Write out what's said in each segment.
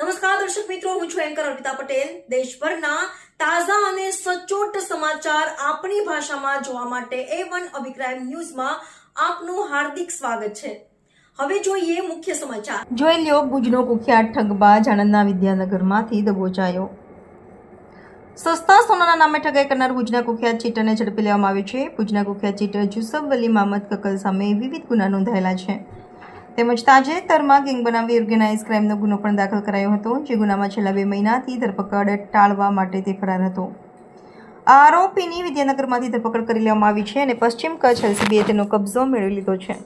નમસ્કાર, દર્શક મિત્રો, હું છું એન્કર અર્પિતા પટેલ. દેશભરના તાજા અને સચોટ સમાચાર આપણી ભાષામાં જોવા માટે એ વન અભિક્રાઇમ ન્યૂઝમાં આપનું હાર્દિક સ્વાગત છે. હવે જોઈએ મુખ્ય સમાચાર. જોઈ લ્યો, ભુજનો કુખ્યાત ઠગબા જાણંદના વિદ્યાનગરમાંથી દબોચાયો. સસ્તા સોનાના નામે ઠગાઈ કરનાર ભુજના કુખ્યાત ચીટરને ઝડપી લેવામાં આવ્યો છે. ભુજના કુખ્યાત ચીટર જુસફ વલી મામદ કકલ સામે વિવિધ ગુના નોંધાયેલા છે. તેમજ તાજેતરમાં ગેંગ બનાવી ઓર્ગેનાઇઝ ક્રાઇમનો ગુનો પણ દાખલ કરાયો હતો, જે ગુનામાં છેલ્લા બે મહિનાથી ધરપકડ ટાળવા માટે તે ફરાર હતો. આરોપીની વિદ્યાનગરમાંથી ધરપકડ કરી લેવામાં આવી છે અને પશ્ચિમ કચ્છ એલસીબીએ તેનો કબજો મેળવી લીધો છે.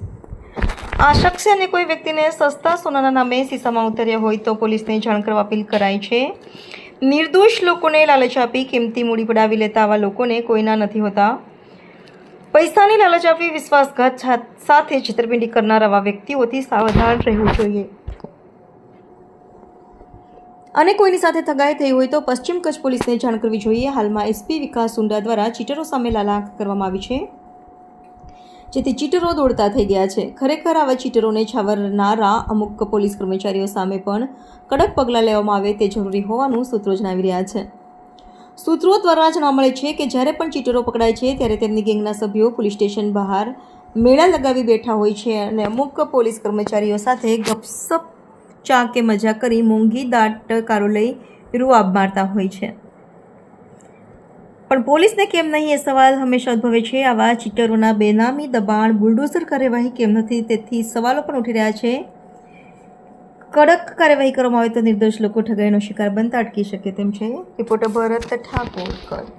આ શખ્સે અને કોઈ વ્યક્તિને સસ્તા સોનાના નામે સીસામાં ઉતર્યા હોય તો પોલીસને જાણ કરવા અપીલ કરાઈ છે. નિર્દોષ લોકોને લાલચ આપી કિંમતી મૂડી પડાવી લેતા આવા લોકોને કોઈના નથી હોતા. પૈસાની લાલચ આપી વિશ્વાસઘાત સાથે છેતરપિંડી કરનાર આવા વ્યક્તિઓથી સાવધાન રહેવું જોઈએ. અને કોઈની સાથે થગાઈ થઈ હોય તો પશ્ચિમ કચ્છ પોલીસને જાણ કરવી જોઈએ. હાલમાં એસપી વિકાસ સુંડા દ્વારા ચીટરો સામે લાલાંક કરવામાં આવી છે. જેથી ચીટરો દોડતા થઈ ગયા છે. ખરેખર આવા ચીટરોને છાવરનારા અમુક પોલીસ કર્મચારીઓ સામે પણ કડક પગલાં લેવામાં આવે તે જરૂરી હોવાનું સૂત્રો જણાવી રહ્યા છે. સૂત્રો દ્વારા જાણવા મળે છે કે જ્યારે પણ ચીટરો પકડાય છે, ત્યારે તેમની ગેંગના સભ્યો પોલીસ સ્ટેશન બહાર મેળા લગાવી બેઠા હોય છે અને અમુક પોલીસ કર્મચારીઓ સાથે ગપસપ ચા કે મજા કરી મોંઘી દાટ કારો લઈ રૂઆબ મારતા હોય છે. પણ પોલીસને કેમ નહીં એ સવાલ હંમેશા ઉદ્ભવે છે. આવા ચીટરોના બેનામી દબાણ બુલડોઝર કાર્યવાહી કેમ નથી? તેથી સવાલો પણ ઉઠી રહ્યા છે. કડક કાર્યવાહી કરવામાં આવે તો નિર્દોષ લોકો ઠગાઈનો શિકાર બનતા અટકી શકે તેમ છે. રિપોર્ટર ભરત ઠાકોર કચ્છ.